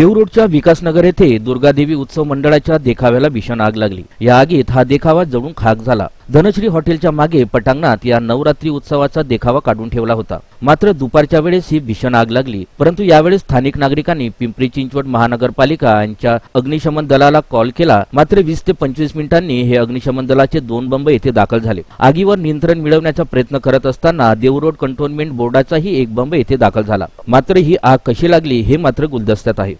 देवरोडच्या विकासनगर येथे दुर्गादेवी उत्सव मंडळाच्या देखाव्याला भीषण आग लागली. या आगीत हा देखावा जळून खाक झाला. धनश्री हॉटेलच्या मागे पटांगणात या नवरात्री उत्सवाचा देखावा काढून ठेवला होता. मात्र दुपारच्या वेळेस ही भीषण आग लागली. परंतु यावेळेस स्थानिक नागरिकांनी पिंपरी चिंचवड महानगरपालिका यांच्या अग्निशमन दलाला कॉल केला. मात्र वीस ते पंचवीस मिनिटांनी हे अग्निशमन दलाचे दोन बंब येथे दाखल झाले. आगीवर नियंत्रण मिळवण्याचा प्रयत्न करत असताना देवरोड कंटोनमेंट बोर्डाचाही एक बंब येथे दाखल झाला. मात्र ही आग कशी लागली हे मात्र गुलदस्त्यात आहे.